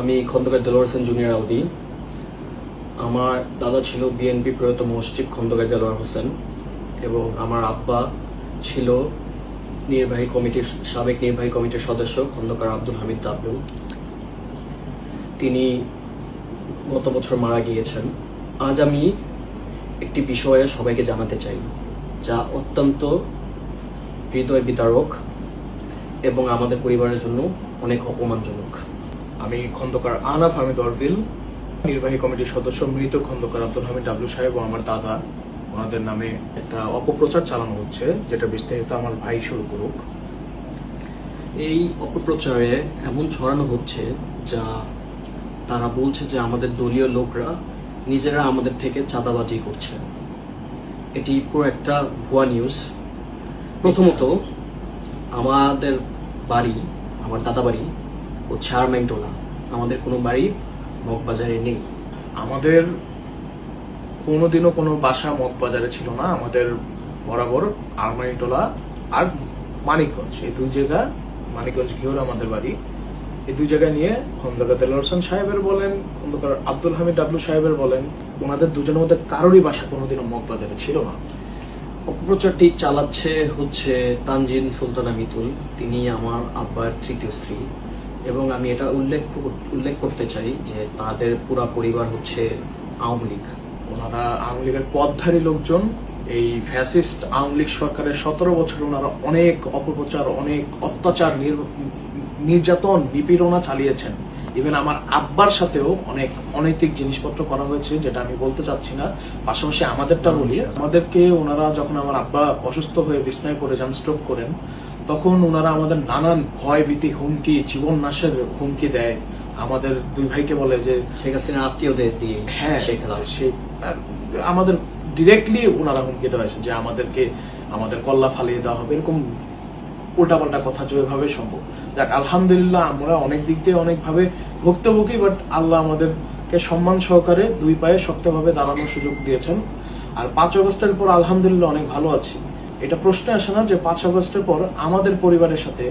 আমি খন্দকার দেলোয়ার হোসেন জুনিয়র আউদি। আমার দাদা ছিল বিএনপি প্রয়াত মসজিদ খন্দকার দেলোয়ার হোসেন এবং আমার আব্বা ছিল নির্বাহী কমিটির সাবেক নির্বাহী কমিটির সদস্য খন্দকার আব্দুল হামিদ ডাবলু তিনি গত বছর মারা গিয়েছেন। আজ আমি একটি বিষয়ে সবাইকে জানাতে চাই, যা অত্যন্ত হৃদয় বিতারক এবং আমাদের পরিবারের জন্য অনেক অপমানজনক। আমি খন্দকার আনাফ হামিদ অরবিল, নির্বাহী কমিটির সদস্য মৃত খন্দকার আব্দুল হামিদ ডাবলু সাহেব ও আমার দাদা। ওনাদের নামে একটা অপপ্রচার চালানো হচ্ছে, যেটা বিস্তারিত আমার ভাই শুরু করুক। এই অপপ্রচারে এমন ছড়ানো হচ্ছে যা তারা বলছে যে আমাদের দলীয় লোকরা নিজেরা আমাদের থেকে চাঁদাবাজি করছে। এটি পুরো একটা ভুয়া নিউজ প্রথমত, আমাদের বাড়ি, আমার দাদা বাড়ি ও চেয়ারম্যান টোলা আমাদের কোনো বাড়ি, মগবাজারে নেই। আমাদের কোনোদিনও কোনো বাসা মগবাজারে ছিল না। আমাদের বরাবর আরমানিটোলা আর মানিকগঞ্জ। এই দুই জায়গা, মানিকগঞ্জ ঘিওর আমাদের বাড়ি। এই দুই জায়গায় নিয়ে খন্দকার দেলোয়ার হোসেন সাহেবের বলেন, খন্দকার আব্দুল হামিদ ডাবলু সাহেবের বলেন, ওনাদের দুজনের মধ্যে কারোরই বাসা কোনোদিনও মগবাজারে ছিল না। অপপ্রচারটি চালাচ্ছে হচ্ছে তানজিন সুলতানা মিতুল। তিনি আমার আব্বার তৃতীয় স্ত্রী। এবং আমি এটা উল্লেখ উল্লেখ করতে চাই যে তাদের পুরা পরিবার হচ্ছে আওয়ামী লীগ। ওনারা আওয়ামী লীগের পদধারী লোকজন। এই ফ্যাসিস্ট আওয়ামী লীগ সরকারের সতেরো বছর ওনারা অনেক অপপ্রচার, অনেক অত্যাচার, নির- নির্যাতন বিপীড়না চালিয়েছেন। ইভেন আমার আব্বার সাথেও অনেক অনৈতিক জিনিসপত্র করা হয়েছে যেটা আমি বলতে চাচ্ছি না। পাশাপাশি আমাদেরটা বলি আমাদেরকে ওনারা যখন আমার আব্বা অসুস্থ হয়ে বিছনায় পড়ে যান স্ট্রোক করেন তখন ওনারা আমাদের নানান ভয় ভীতি হুমকি জীবন নাশের হুমকি দেয়। আমাদের দুই ভাইকে বলে যে শেখ হাসিনা আত্মীয়দের দিয়ে হ্যাঁ আমাদের ডিরেক্টলি ওনারা হুমকি দেওয়া হয়েছে যে আমাদেরকে আমাদের কল্লা ফালিয়ে দেওয়া হবে এরকম উল্টাপাল্টা কথা যেভাবে সম্ভব। যাক, আলহামদুলিল্লাহ আমরা অনেক দিক দিয়ে অনেকভাবে ভুক্তভোগী বাট আল্লাহ আমাদেরকে সম্মান সহকারে দুই পায়ে শক্তভাবে দাঁড়ানোর সুযোগ দিয়েছেন। আর পাঁচ আগস্টের পর আলহামদুলিল্লাহ অনেক ভালো আছি। এটা প্রশ্ন আসে না যে পাঁচ আগস্টের পর আমাদের পরিবারের সাথে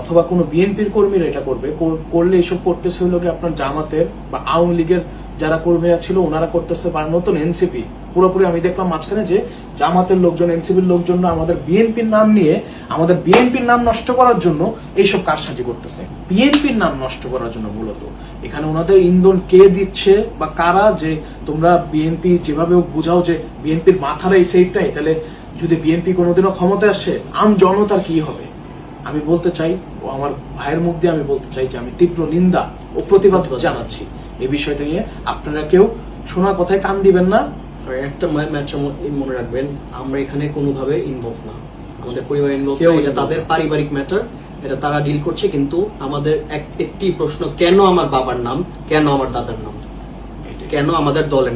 অথবা কোনো বিএনপির কর্মীরা এটা করবে। করলে এসব করতেছে হলো কি আপনার জামাতের বা আওয়ামী লীগের যারা কর্মীরা ছিল, ওনারা করতেছে বা নতুন এনসিপি। পুরোপুরি আমি দেখলাম মাঝখানে যে জামাতের লোকজন এনসিপির লোকজন আমাদের বিএনপির নাম নিয়ে আমাদের বিএনপির নাম নষ্ট করার জন্য এইসব কারসাজি করতেছে। বিএনপির নাম নষ্ট করার জন্য মূলত। এখানে ওনাদের ইন্ধন কে দিচ্ছে বা কারা যে তোমরা বিএনপি যেভাবে বুঝাও যে বিএনপির মাথার এই সেফটাই তাহলে যদি বিএনপি কোনোদিনও ক্ষমতায় আসে আম জনতার কি হবে? আমি বলতে চাই ও আমার ভাইয়ের মুখ দিয়ে আমি বলতে চাই যে আমি তীব্র নিন্দা ও প্রতিবাদ জানাচ্ছি। এই বিষয়টা নিয়ে আপনারা কেউ শোনা কথায় কান দিবেন না। আর একটা ম্যাচ মনে রাখবেন আমরা এখানে কোনোভাবে ইনভলভ না। আমাদের পরিবার ইনভলভ এটা তাদের পারিবারিক ম্যাটার এটা তারা ডিল করছে কিন্তু আমাদের এক- একটি প্রশ্ন কেন আমার বাবার নাম কেন আমার দাদার নাম কেন আমাদের দলের